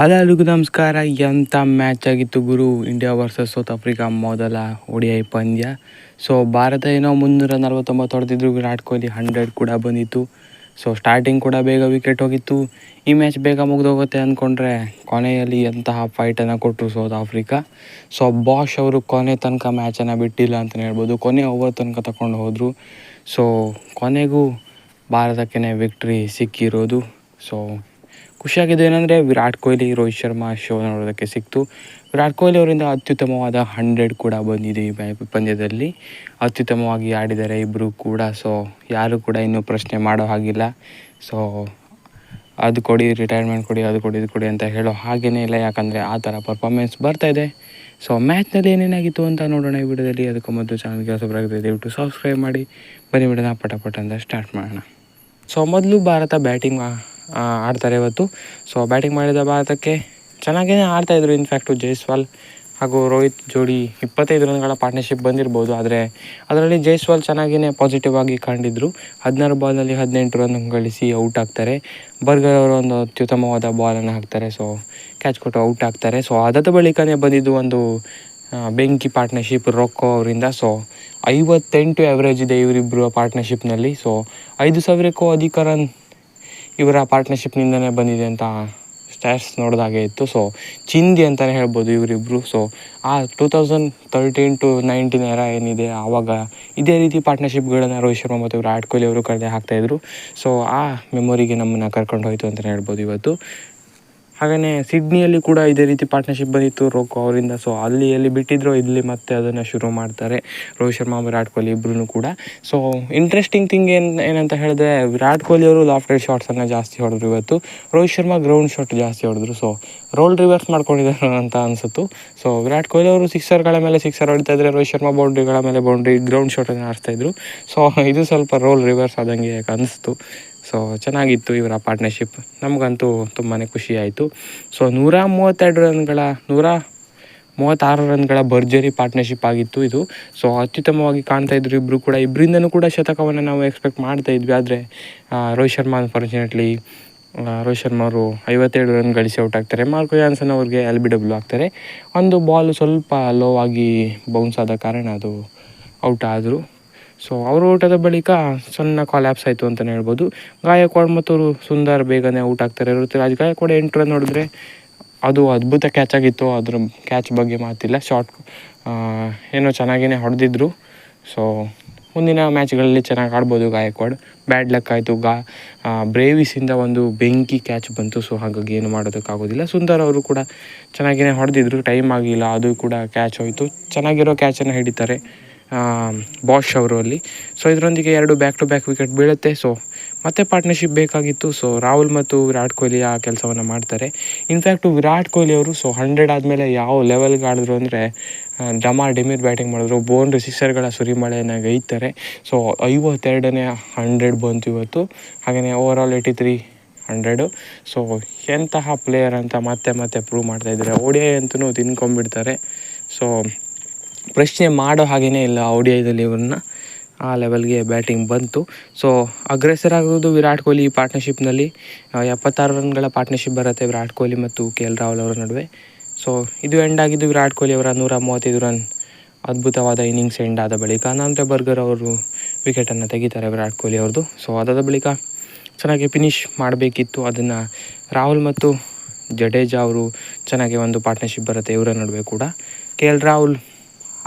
Hello ನಮಸ್ಕಾರ. ಎಂಥ match ಆಗಿತ್ತು ಗುರು? ಇಂಡಿಯಾ ವರ್ಸಸ್ ಸೌತ್ ಆಫ್ರಿಕಾ ಮೊದಲ ಒಡಿಐ ಪಂದ್ಯ. ಸೊ ಭಾರತ ಏನೋ ಮುನ್ನೂರ ನಲವತ್ತೊಂಬತ್ತು ಹೊಡೆದಿದ್ರು. ವಿರಾಟ್ ಕೊಹ್ಲಿ ಹಂಡ್ರೆಡ್ ಕೂಡ ಬಂದಿತ್ತು. ಸೊ ಸ್ಟಾರ್ಟಿಂಗ್ ಕೂಡ ಬೇಗ ವಿಕೆಟ್ ಹೋಗಿತ್ತು. ಈ ಮ್ಯಾಚ್ ಬೇಗ ಮುಗಿದೋಗುತ್ತೆ ಅಂದ್ಕೊಂಡ್ರೆ ಕೊನೆಯಲ್ಲಿ ಎಂತಹ ಫೈಟನ್ನು ಕೊಟ್ಟರು ಸೌತ್ ಆಫ್ರಿಕಾ ಸೊ ಬಾಷ್ ಅವರು ಕೊನೆ ತನಕ ಮ್ಯಾಚನ್ನು ಬಿಟ್ಟಿಲ್ಲ ಅಂತಲೇ ಹೇಳ್ಬೋದು. ಕೊನೆ ಓವರ್ ತನಕ ತಗೊಂಡು ಹೋದರು. ಸೊ ಕೊನೆಗೂ ಭಾರತಕ್ಕೆ ವಿಕ್ಟ್ರಿ ಸಿಕ್ಕಿರೋದು. ಸೊ ಖುಷಿಯಾಗಿದೆ ಏನಂದರೆ ವಿರಾಟ್ ಕೊಹ್ಲಿ, ರೋಹಿತ್ ಶರ್ಮಾ ಶೋ ನೋಡೋದಕ್ಕೆ ಸಿಕ್ತು. ವಿರಾಟ್ ಕೊಹ್ಲಿ ಅವರಿಂದ ಅತ್ಯುತ್ತಮವಾದ ಹಂಡ್ರೆಡ್ ಕೂಡ ಬಂದಿದೆ ಈ ಪಂದ್ಯದಲ್ಲಿ. ಅತ್ಯುತ್ತಮವಾಗಿ ಆಡಿದ್ದಾರೆ ಇಬ್ಬರು ಕೂಡ ಸೊ ಯಾರು ಕೂಡ ಇನ್ನೂ ಪ್ರಶ್ನೆ ಮಾಡೋ ಹಾಗಿಲ್ಲ. ಸೊ ಅದು ಕೊಡಿ ರಿಟೈರ್ಮೆಂಟ್ ಕೊಡಿ, ಅದು ಕೊಡಿ, ಇದು ಕೊಡಿ ಅಂತ ಹೇಳೋ ಹಾಗೇನೇ ಇಲ್ಲ. ಯಾಕಂದರೆ ಆ ಥರ ಪರ್ಫಾರ್ಮೆನ್ಸ್ ಬರ್ತಾಯಿದೆ ಸೊ ಮ್ಯಾಚ್ನಲ್ಲಿ ಏನೇನಾಗಿತ್ತು ಅಂತ ನೋಡೋಣ ಈ ವಿಡಿಯೋದಲ್ಲಿ. ಅದಕ್ಕೆ ಮೊದಲು ಚಾನಲ್ಗೆ ಹೊಸಬರಾಗಿದೆ ದಯವಿಟ್ಟು ಸಬ್ಸ್ಕ್ರೈಬ್ ಮಾಡಿ. ಬನ್ನಿ ಪಟ ಪಟ ಅಂತ ಸ್ಟಾರ್ಟ್ ಮಾಡೋಣ. ಸೊ ಮೊದಲು ಭಾರತ ಬ್ಯಾಟಿಂಗ್ ಆಡ್ತಾರೆ ಇವತ್ತು. ಸೊ ಬ್ಯಾಟಿಂಗ್ ಮಾಡಿದ ಭಾರತಕ್ಕೆ ಚೆನ್ನಾಗೇ ಆಡ್ತಾಯಿದ್ರು ಇನ್ಫ್ಯಾಕ್ಟು ಜೈಸ್ವಾಲ್ ಹಾಗೂ ರೋಹಿತ್ ಜೋಡಿ ಇಪ್ಪತ್ತೈದು ರನ್ಗಳ ಪಾರ್ಟ್ನರ್ಶಿಪ್ ಬಂದಿರ್ಬೋದು. ಆದರೆ ಅದರಲ್ಲಿ ಜೈಸ್ವಾಲ್ ಚೆನ್ನಾಗಿಯೇ ಪಾಸಿಟಿವ್ ಆಗಿ ಕಂಡಿದ್ದರು ಹದಿನಾರು ಬಾಲ್ನಲ್ಲಿ ಹದಿನೆಂಟು ರನ್ ಗಳಿಸಿ ಔಟ್ ಆಗ್ತಾರೆ. ಬರ್ಗರ್ ಅವರು ಒಂದು ಅತ್ಯುತ್ತಮವಾದ ಬಾಲನ್ನು ಹಾಕ್ತಾರೆ. ಸೊ ಕ್ಯಾಚ್ ಕೊಟ್ಟು ಔಟ್ ಆಗ್ತಾರೆ. ಸೊ ಅದಾದ ಬಳಿಕನೇ ಬಂದಿದ್ದು ಒಂದು ಬೆಂಕಿ ಪಾರ್ಟ್ನರ್ಶಿಪ್ ರೊಕ್ಕೋ ಅವರಿಂದ. ಸೊ ಐವತ್ತೆಂಟು ಎವರೇಜ್ ಇದೆ ಇವರಿಬ್ಬರು ಪಾರ್ಟ್ನರ್ಶಿಪ್ನಲ್ಲಿ ಸೊ ಐದು ಸಾವಿರಕ್ಕೂ ಅಧಿಕ ರನ್ ಇವರ ಪಾರ್ಟ್ನರ್ಶಿಪ್ನಿಂದನೇ ಬಂದಿದೆ ಅಂತ ಸ್ಟ್ಯಾಟ್ಸ್ ನೋಡಿದಾಗೆ ಇತ್ತು. ಸೊ ಚಿಂದಿ ಅಂತಲೇ ಹೇಳ್ಬೋದು ಇವರಿಬ್ಬರು ಸೊ ಆ two thousand thirteen to nineteen ಎರ ಏನಿದೆ, ಆವಾಗ ಇದೇ ರೀತಿ ಪಾರ್ಟ್ನರ್ಶಿಪ್ಗಳನ್ನ ರೋಹಿತ್ ಶರ್ಮಾ ಮತ್ತು ವಿರಾಟ್ ಕೊಹ್ಲಿ ಅವರು ಕರೆದೇ ಹಾಕ್ತಾಯಿದ್ರು ಸೊ ಆ ಮೆಮೊರಿಗೆ ನಮ್ಮನ್ನು ಕರ್ಕೊಂಡು ಹೋಯಿತು ಅಂತಲೇ ಹೇಳ್ಬೋದು ಇವತ್ತು. ಹಾಗೆಯೇ ಸಿಡ್ನಿಯಲ್ಲಿ ಕೂಡ ಇದೇ ರೀತಿ ಪಾರ್ಟ್ನರ್ಶಿಪ್ ಬಂದಿತ್ತು, ರೋಕೋ ಅವರಿಂದ. ಸೊ ಅಲ್ಲಿ ಎಲ್ಲಿ ಬಿಟ್ಟಿದ್ರು ಇಲ್ಲಿ ಮತ್ತೆ ಅದನ್ನು ಶುರು ಮಾಡ್ತಾರೆ. ರೋಹಿತ್ ಶರ್ಮಾ, ವಿರಾಟ್ ಕೊಹ್ಲಿ ಇಬ್ಬರೂ ಕೂಡ. ಸೊ ಇಂಟ್ರೆಸ್ಟಿಂಗ್ ಥಿಂಗ್ ಏನು, ಏನಂತ ಹೇಳಿದ್ರೆ, ವಿರಾಟ್ ಕೊಹ್ಲಿ ಅವರು ಲಾಫ್ಟೆಡ್ ಶಾಟ್ಸನ್ನು ಜಾಸ್ತಿ ಹೊಡೆದ್ರು ಇವತ್ತು. ರೋಹಿತ್ ಶರ್ಮಾ ಗ್ರೌಂಡ್ ಶಾಟ್ ಜಾಸ್ತಿ ಹೊಡೆದ್ರು. ಸೊ ರೋಲ್ ರಿವರ್ಸ್ ಮಾಡ್ಕೊಂಡಿದ್ದಾರೆ ಅಂತ ಅನಿಸುತ್ತು. ಸೊ ವಿರಾಟ್ ಕೊಹ್ಲಿ ಅವರು ಸಿಕ್ಸರ್ಗಳ ಮೇಲೆ ಸಿಕ್ಸರ್ ಹೊಡಿತಾ ಇದ್ರೆ, ರೋಹಿತ್ ಶರ್ಮಾ ಬೌಂಡ್ರಿಗಳ ಮೇಲೆ ಬೌಂಡ್ರಿ ಗ್ರೌಂಡ್ ಶಾಟನ್ನು ಆಡ್ತಾಯಿದ್ರು ಸೊ ಇದು ಸ್ವಲ್ಪ ರೋಲ್ ರಿವರ್ಸ್ ಆದಂಗೆ ಅನಿಸ್ತು. ಸೊ ಚೆನ್ನಾಗಿತ್ತು ಇವರ ಪಾರ್ಟ್ನರ್ಶಿಪ್ ನಮಗಂತೂ ತುಂಬಾ ಖುಷಿ ಆಯಿತು. ಸೊ ನೂರ ಮೂವತ್ತೆರಡು ರನ್ಗಳ, ನೂರ ಮೂವತ್ತಾರು ರನ್ಗಳ ಭರ್ಜರಿ ಪಾರ್ಟ್ನರ್ಶಿಪ್ ಆಗಿತ್ತು ಇದು. ಸೊ ಅತ್ಯುತ್ತಮವಾಗಿ ಕಾಣ್ತಾ ಇದ್ರು ಇಬ್ಬರು ಕೂಡ. ಇಬ್ಬರಿಂದನೂ ಕೂಡ ಶತಕವನ್ನು ನಾವು ಎಕ್ಸ್ಪೆಕ್ಟ್ ಮಾಡ್ತಾ ಇದ್ವಿ. ಆದರೆ ರೋಹಿತ್ ಶರ್ಮಾ ಅನ್ಫಾರ್ಚುನೇಟ್ಲಿ ರೋಹಿತ್ ಶರ್ಮಾ ಅವರು ಐವತ್ತೇಳು ರನ್ ಗಳಿಸಿ ಔಟ್ ಆಗ್ತಾರೆ. ಮಾರ್ಕೋ ಜಾನ್ಸನ್ ಅವ್ರಿಗೆ ಎಲ್ ಬಿ ಡಬ್ಲ್ಯೂ ಆಗ್ತಾರೆ. ಒಂದು ಬಾಲ್ ಸ್ವಲ್ಪ ಲೋ ಆಗಿ ಬೌನ್ಸ್ ಆದ ಕಾರಣ ಅದು ಔಟ್ ಆದರು. ಸೊ ಅವರು ಊಟದ ಬಳಿಕ ಸಣ್ಣ ಕಾಲ್ಯಾಪ್ಸ್ ಆಯಿತು ಅಂತಲೇ ಹೇಳ್ಬೋದು. ಗಾಯಕ್ವಾಡ್ ಮತ್ತು ಅವರು ಸುಂದರ್ ಬೇಗನೆ ಔಟ್ ಆಗ್ತಾರೆ ಋತುರಾಜ್ ಗಾಯಕ್ವಾಡ್ ಎಂಟು ರನ್ ನೋಡಿದ್ರೆ ಅದು ಅದ್ಭುತ ಕ್ಯಾಚ್ ಆಗಿತ್ತು. ಅದ್ರ ಕ್ಯಾಚ್ ಬಗ್ಗೆ ಮಾತಿಲ್ಲ. ಶಾರ್ಟ್ ಏನೋ ಚೆನ್ನಾಗೇ ಹೊಡೆದಿದ್ರು. ಸೊ ಮುಂದಿನ ಮ್ಯಾಚ್ಗಳಲ್ಲಿ ಚೆನ್ನಾಗಿ ಆಡ್ಬೋದು ಗಾಯಕ್ವಾಡ್. ಬ್ಯಾಡ್ ಲಕ್ ಆಯಿತು. ಗಾ ಬ್ರೇವಿಸಿಂದ ಒಂದು ಬೆಂಕಿ ಕ್ಯಾಚ್ ಬಂತು. ಸೊ ಹಾಗಾಗಿ ಏನು ಮಾಡೋದಕ್ಕಾಗೋದಿಲ್ಲ. ಸುಂದರ್ ಅವರು ಕೂಡ ಚೆನ್ನಾಗಿಯೇ ಹೊಡೆದಿದ್ರು. ಟೈಮ್ ಆಗಿಲ್ಲ. ಅದು ಕೂಡ ಕ್ಯಾಚ್ ಹೋಯಿತು. ಚೆನ್ನಾಗಿರೋ ಕ್ಯಾಚನ್ನು ಹಿಡಿತಾರೆ. ಬಾಷ್ ಅವರು ಅಲ್ಲಿ. ಸೊ ಇದರೊಂದಿಗೆ ಎರಡು ಬ್ಯಾಕ್ ಟು ಬ್ಯಾಕ್ ವಿಕೆಟ್ ಬೀಳುತ್ತೆ. ಸೊ ಮತ್ತೆ ಪಾರ್ಟ್ನರ್ಶಿಪ್ ಬೇಕಾಗಿತ್ತು. ಸೊ ರಾಹುಲ್ ಮತ್ತು ವಿರಾಟ್ ಕೊಹ್ಲಿ ಆ ಕೆಲಸವನ್ನು ಮಾಡ್ತಾರೆ. ಇನ್ಫ್ಯಾಕ್ಟು ವಿರಾಟ್ ಕೊಹ್ಲಿ ಅವರು ಸೊ ಹಂಡ್ರೆಡ್ ಆದಮೇಲೆ ಯಾವ ಲೆವೆಲ್ಗೆ ಆಡಿದ್ರು ಅಂದರೆ ಡಮಾ ಡೆಮಿರ್ ಬ್ಯಾಟಿಂಗ್ ಮಾಡಿದ್ರು. ಬೋನ್ ಸಿಕ್ಸರ್ಗಳ ಸುರಿಮಳೆಯನ್ನು ಗೈತಾರೆ ಸೊ ಐವತ್ತೆರಡನೇ ಹಂಡ್ರೆಡ್ ಬಂತು ಇವತ್ತು. ಹಾಗೆಯೇ over all eighty three hundred so ಎಂತಹ ಪ್ಲೇಯರ್ ಅಂತ ಮತ್ತೆ ಮತ್ತೆ ಪ್ರೂವ್ ಮಾಡ್ತಾಯಿದ್ದಾರೆ ಓಡಿಯೇ ಅಂತೂ ತಿನ್ಕೊಂಬಿಡ್ತಾರೆ ಸೊ ಪ್ರಶ್ನೆ ಮಾಡೋ ಹಾಗೇ ಇಲ್ಲ ಡಿ ಐದಲ್ಲಿ ಇವ್ರನ್ನ. ಆ ಲೆವೆಲ್ಗೆ ಬ್ಯಾಟಿಂಗ್ ಬಂತು. ಸೊ ಅಗ್ರೆಸರ್ ಆಗೋದು ವಿರಾಟ್ ಕೊಹ್ಲಿ ಈ ಪಾರ್ಟ್ನರ್ಶಿಪ್ನಲ್ಲಿ ಎಪ್ಪತ್ತಾರು ರನ್ಗಳ ಪಾರ್ಟ್ನರ್ಶಿಪ್ ಬರುತ್ತೆ ವಿರಾಟ್ ಕೊಹ್ಲಿ ಮತ್ತು ಕೆ ಎಲ್ ರಾಹುಲ್ ಅವರ ನಡುವೆ. ಸೊ ಇದು ಎಂಡ್ ಆಗಿದ್ದು ವಿರಾಟ್ ಕೊಹ್ಲಿ ಅವರ ನೂರ ಮೂವತ್ತೈದು ರನ್ ಅದ್ಭುತವಾದ ಇನ್ನಿಂಗ್ಸ್ ಎಂಡ್ ಆದ ಬಳಿಕ ಅನಂತರ ಬರ್ಗರ್ ಅವರು ವಿಕೆಟನ್ನು ತೆಗಿತಾರೆ ವಿರಾಟ್ ಕೊಹ್ಲಿ ಅವ್ರದ್ದು ಸೊ ಅದಾದ ಬಳಿಕ ಚೆನ್ನಾಗಿ ಫಿನಿಶ್ ಮಾಡಬೇಕಿತ್ತು. ಅದನ್ನು ರಾಹುಲ್ ಮತ್ತು ಜಡೇಜಾ ಅವರು ಚೆನ್ನಾಗಿ ಒಂದು ಪಾರ್ಟ್ನರ್ಶಿಪ್ ಬರುತ್ತೆ ಇವರ ನಡುವೆ ಕೂಡ. ಕೆ ಎಲ್ ರಾಹುಲ್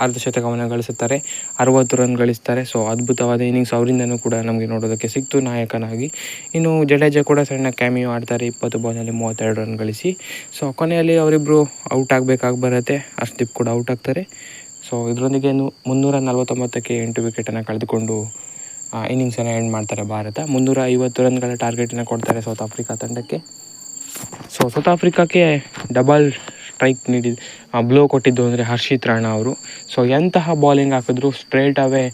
ಅರ್ಧ ಶತಕವನ್ನು ಗಳಿಸುತ್ತಾರೆ, ಅರವತ್ತು ರನ್ ಗಳಿಸ್ತಾರೆ. ಸೊ ಅದ್ಭುತವಾದ ಇನ್ನಿಂಗ್ಸ್ ಅವರಿಂದನೂ ಕೂಡ ನಮಗೆ ನೋಡೋದಕ್ಕೆ ಸಿಕ್ತು. ನಾಯಕನಾಗಿ ಇನ್ನು ಜಡೇಜ ಕೂಡ ಸಣ್ಣ ಕ್ಯಾಮಿಯೋ ಆಡ್ತಾರೆ. ಇಪ್ಪತ್ತು ಬಾಲ್ನಲ್ಲಿ ಮೂವತ್ತೆರಡು ರನ್ ಗಳಿಸಿ. ಸೊ ಕೊನೆಯಲ್ಲಿ ಅವರಿಬ್ಬರು ಔಟ್ ಆಗಬೇಕಾಗಿ ಬರುತ್ತೆ. ಹರ್ಷದೀಪ್ ಕೂಡ ಔಟ್ ಆಗ್ತಾರೆ. ಸೊ ಇದರೊಂದಿಗೆ ಮುನ್ನೂರ ನಲವತ್ತೊಂಬತ್ತಕ್ಕೆ ಎಂಟು ವಿಕೆಟನ್ನು ಕಳೆದುಕೊಂಡು ಇನ್ನಿಂಗ್ಸನ್ನು ಎಂಡ್ ಮಾಡ್ತಾರೆ ಭಾರತ. ಮುನ್ನೂರ ಐವತ್ತು ರನ್ಗಳ ಟಾರ್ಗೆಟನ್ನು ಕೊಡ್ತಾರೆ ಸೌತ್ ಆಫ್ರಿಕಾ ತಂಡಕ್ಕೆ. ಸೊ ಸೌತ್ ಆಫ್ರಿಕಾಕ್ಕೆ ಡಬಲ್ ಸ್ಟ್ರೈಕ್ ನೀಡಿದ ಬ್ಲೋ ಕೊಟ್ಟಿದ್ದು ಅಂದರೆ ಹರ್ಷಿತ್ ರಾಣ ಅವರು. ಸೊ ಎಂತಹ ಬಾಲಿಂಗ್ ಹಾಕಿದ್ರು ಸ್ಟ್ರೇಟ್ ಅವೇ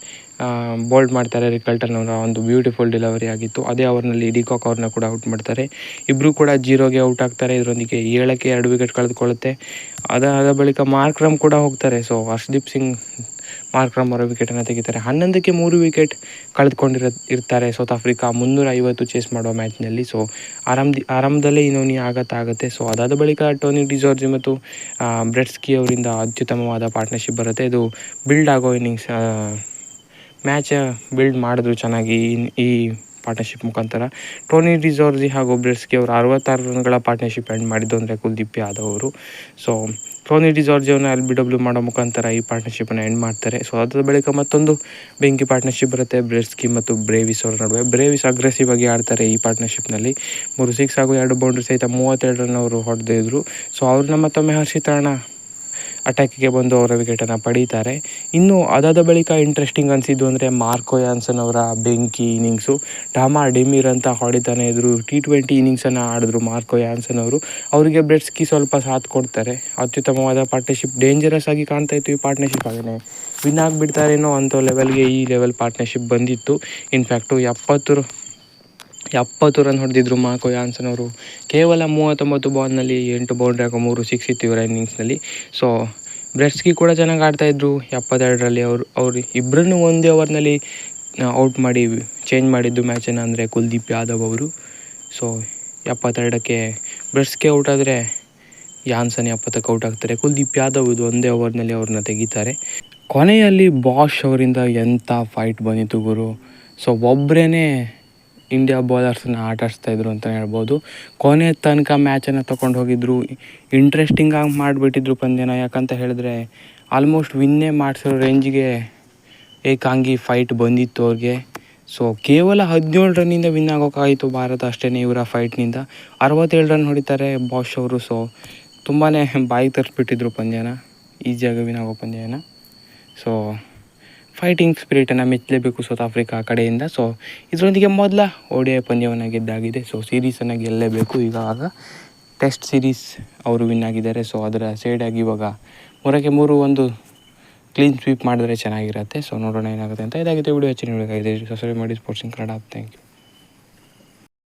ಬೋಲ್ಡ್ ಮಾಡ್ತಾರೆ ರಿಕಲ್ಟನ್ ಅವರ ಒಂದು ಬ್ಯೂಟಿಫುಲ್ ಡೆಲಿವರಿ ಆಗಿತ್ತು. ಅದೇ ಅವರ್ನಲ್ಲಿ ಡಿಕಾಕ್ ಅವ್ರನ್ನ ಕೂಡ ಔಟ್ ಮಾಡ್ತಾರೆ. ಇಬ್ಬರು ಕೂಡ ಜೀರೋಗೆ ಔಟ್ ಆಗ್ತಾರೆ. ಇದರೊಂದಿಗೆ ಏಳಕ್ಕೆ ಎರಡು ವಿಕೆಟ್ ಕಳೆದುಕೊಳ್ಳುತ್ತೆ. ಅದಾದ ಬಳಿಕ ಮಾರ್ಕ್ರಮ್ ಕೂಡ ಹೋಗ್ತಾರೆ. ಸೊ ಹರ್ಷದೀಪ್ ಸಿಂಗ್ ಮಾರ್ಕ್ರಮ್ ಅವರ ವಿಕೆಟನ್ನು ತೆಗಿತಾರೆ. ಹನ್ನೊಂದಕ್ಕೆ ಮೂರು ವಿಕೆಟ್ ಕಳೆದುಕೊಂಡಿರ ಇರ್ತಾರೆ ಸೌತ್ ಆಫ್ರಿಕಾ. ಮುನ್ನೂರ ಐವತ್ತು ಚೇಸ್ ಮಾಡುವ ಮ್ಯಾಚ್ನಲ್ಲಿ ಸೊ ಆರಂಭ ಆರಂಭದಲ್ಲೇ ಇನ್ನೊಂದು ಆಗತ್ತಾಗುತ್ತೆ ಸೊ ಅದಾದ ಬಳಿಕ ಟೋನಿ ಡಿಜಾರ್ಜಿ ಮತ್ತು ಬ್ರೆಡ್ಸ್ಕಿ ಅವರಿಂದ ಅತ್ಯುತ್ತಮವಾದ ಪಾರ್ಟ್ನರ್ಶಿಪ್ ಬರುತ್ತೆ. ಇದು ಬಿಲ್ಡ್ ಆಗೋ ಇನ್ನಿಂಗ್ಸ್ ಮ್ಯಾಚ್ ಬಿಲ್ಡ್ ಮಾಡಿದ್ರು ಚೆನ್ನಾಗಿ ಈ- ಪಾರ್ಟ್ನರ್ಶಿಪ್ ಮುಖಾಂತರ. ಟೋನಿ ಡಿಜಾರ್ಜಿ ಹಾಗೂ ಬ್ರೆಡ್ಸ್ಕಿ ಅವರು ಅರವತ್ತಾರು ರನ್ಗಳ ಪಾರ್ಟ್ನರ್ಶಿಪ್ ಎಂಡ್ ಮಾಡಿದ್ದು ಅಂದರೆ ಕುಲ್ದೀಪ್ ಯಾದವ್ ಅವರು. ಸೊ ಟೋನಿ ಡಿಸಾರ್ಜಿಯವನ್ನ ಎಲ್ ಬಿ ಡಬ್ಲ್ಯೂ ಮಾಡೋ ಮುಖಾಂತರ ಈ ಪಾರ್ಟ್ನರ್ಶಿಪ್ಪನ್ನು ಎಂಡ್ ಮಾಡ್ತಾರೆ. ಸೊ ಅದಾದ ಬಳಿಕ ಮತ್ತೊಂದು ಬೆಂಕಿ ಪಾರ್ಟ್ನರ್ಶಿಪ್ ಬರುತ್ತೆ. ಬ್ರೆಸ್ಕಿ ಮತ್ತು ಬ್ರೇವಿಸ್ ಅವರ ನಡುವೆ. ಬ್ರೇವಿಸ್ ಅಗ್ರೆಸಿವ್ ಆಗಿ ಆಡ್ತಾರೆ ಈ ಪಾರ್ಟ್ನರ್ಶಿಪ್ನಲ್ಲಿ ಮೂರು ಸಿಕ್ಸ್ ಹಾಗೂ ಎರಡು ಬೌಂಡ್ರಿ ಸಹಿತ ಮೂವತ್ತೆರಡರನ್ನು ರನ್ ಅವರು ಹೊಡೆದಿದ್ರು ಸೊ ಅವ್ರನ್ನ ಮತ್ತೊಮ್ಮೆ ಹರ್ಷಿತ್ ರಾಣಾ ಅಟ್ಯಾಕಿಗೆ ಬಂದು ಅವರ ವಿಕೆಟನ್ನು ಪಡೀತಾರೆ. ಇನ್ನು ಅದಾದ ಬಳಿಕ ಇಂಟ್ರೆಸ್ಟಿಂಗ್ ಅನಿಸಿದ್ದು ಅಂದರೆ ಮಾರ್ಕೊ ಯಾನ್ಸನ್ ಅವರ ಬೆಂಕಿ ಇನಿಂಗ್ಸು ಡಾಮಾ ಡಿಮಿರ್ ಅಂತ ಹೊಡಿತಾನೆ ಇದ್ರು ಟಿ ಟ್ವೆಂಟಿ ಇನಿಂಗ್ಸನ್ನು ಆಡಿದ್ರು ಮಾರ್ಕೊ ಯಾನ್ಸನ್ ಅವರು. ಅವರಿಗೆ ಬ್ರೆಡ್ಸ್ಕಿ ಸ್ವಲ್ಪ ಸಾಥ್ ಕೊಡ್ತಾರೆ. ಅತ್ಯುತ್ತಮವಾದ ಪಾರ್ಟ್ನರ್ಶಿಪ್ ಡೇಂಜರಸ್ ಆಗಿ ಕಾಣ್ತಾ ಇತ್ತು ಈ ಪಾರ್ಟ್ನರ್ಶಿಪ್ ಹಾಗೆಯೇ ವಿನ್ ಆಗಿಬಿಡ್ತಾರೇನೋ ಅಂಥ ಲೆವೆಲ್ಗೆ ಈ ಲೆವೆಲ್ ಪಾರ್ಟ್ನರ್ಶಿಪ್ ಬಂದಿತ್ತು. ಇನ್ಫ್ಯಾಕ್ಟು ಎಪ್ಪತ್ತು ಎಪ್ಪತ್ತು ರನ್ ಹೊಡೆದಿದ್ರು ಮಾರ್ಕೋ ಯಾನ್ಸನ್ ಅವರು ಕೇವಲ ಮೂವತ್ತೊಂಬತ್ತು ಬಾಲ್ನಲ್ಲಿ ಎಂಟು ಬೌಂಡ್ರಿ ಹಾಕೋ ಮೂರು ಸಿಕ್ಸ್ ಇತ್ತು ಇವರ ಇನ್ನಿಂಗ್ಸ್ನಲ್ಲಿ ಸೊ ಬ್ರೆಡ್ಸ್ಕಿ ಕೂಡ ಚೆನ್ನಾಗಿ ಆಡ್ತಾಯಿದ್ರು ಎಪ್ಪತ್ತೆರಡರಲ್ಲಿ ಅವರು ಅವರು ಇಬ್ಬರನ್ನು ಒಂದೇ ಓವರ್ನಲ್ಲಿ ಔಟ್ ಮಾಡಿ ಚೇಂಜ್ ಮಾಡಿದ್ದು ಮ್ಯಾಚನ್ನು ಅಂದರೆ ಕುಲ್ದೀಪ್ ಯಾದವ್ ಅವರು. ಸೊ ಎಪ್ಪತ್ತೆರಡಕ್ಕೆ ಬ್ರೆಡ್ಸ್ಗೆ ಔಟ್ ಆದರೆ ಯಾನ್ಸನ್ ಎಪ್ಪತ್ತಕ್ಕೆ ಔಟ್ ಆಗ್ತಾರೆ. ಕುಲ್ದೀಪ್ ಯಾದವ್ ಇದು ಒಂದೇ ಓವರ್ನಲ್ಲಿ ಅವ್ರನ್ನ ತೆಗಿತಾರೆ. ಕೊನೆಯಲ್ಲಿ ಬಾಷ್ ಅವರಿಂದ ಎಂಥ ಫೈಟ್ ಬಂದಿತ್ತು ಗುರು? ಸೊ ಒಬ್ಬರೇ ಇಂಡಿಯಾ ಬೌಲರ್ಸನ್ನ ಆಟ ಆಡಿಸ್ತಾ ಇದ್ರು ಅಂತ ಹೇಳ್ಬೋದು. ಕೊನೆಯ ತನಕ ಮ್ಯಾಚನ್ನು ತೊಗೊಂಡು ಹೋಗಿದ್ರು. ಇಂಟ್ರೆಸ್ಟಿಂಗಾಗಿ ಮಾಡಿಬಿಟ್ಟಿದ್ರು ಪಂದ್ಯನ. ಯಾಕಂತ ಹೇಳಿದ್ರೆ ಆಲ್ಮೋಸ್ಟ್ ವಿನ್ನೇ ಮಾಡಿಸೋ ರೇಂಜಿಗೆ ಏಕಾಂಗಿ ಫೈಟ್ ಬಂದಿತ್ತು ಅವ್ರಿಗೆ. ಸೊ ಕೇವಲ ಹದಿನೇಳು ರನ್ನಿಂದ ವಿನ್ ಆಗೋಕ್ಕಾಯಿತು ಭಾರತ ಅಷ್ಟೇ ಇವರ ಫೈಟ್ನಿಂದ ಅರವತ್ತೇಳು ರನ್ ಹೊಡಿತಾರೆ ಬಾಷ್ ಅವರು. ಸೊ ತುಂಬಾ ಬಾಯಿ ತರಿಸ್ಬಿಟ್ಟಿದ್ರು ಪಂದ್ಯನ. ಈಸಿಯಾಗಿ ವಿನ್ ಆಗೋ ಪಂದ್ಯನ. ಸೊ ಫೈಟಿಂಗ್ ಸ್ಪಿರಿಟನ್ನು ಮೆಚ್ಚಲೇಬೇಕು ಸೌತ್ ಆಫ್ರಿಕಾ ಕಡೆಯಿಂದ. ಸೊ ಇದರೊಂದಿಗೆ ಮೊದಲ ಓಡಿಐ ಪಂದ್ಯವನ್ನು ಗೆದ್ದಾಗಿದೆ ಸೊ ಸೀರೀಸನ್ನು ಗೆಲ್ಲಲೇಬೇಕು ಇವಾಗ ಟೆಸ್ಟ್ ಸೀರೀಸ್ ಅವರು ವಿನ್ ಆಗಿದ್ದಾರೆ. ಸೊ ಅದರ ಸೈಡಾಗಿ ಇವಾಗ ಮೂರಕ್ಕೆ ಮೂರು ಒಂದು ಕ್ಲೀನ್ ಸ್ವೀಪ್ ಮಾಡಿದ್ರೆ ಚೆನ್ನಾಗಿರುತ್ತೆ. ಸೊ ನೋಡೋಣ ಏನಾಗುತ್ತೆ ಅಂತ. ಇದಾಗಿದೆ ವಿಡಿಯೋ ಹೆಚ್ಚಿನ ವಿಡಿಯೋ ಸಬ್ಸ್ಕ್ರೈಬ್ ಮಾಡಿ. ಸ್ಪೋರ್ಟ್ಸಿಂಗ್ ಕನ್ನಡ ಥ್ಯಾಂಕ್ ಯು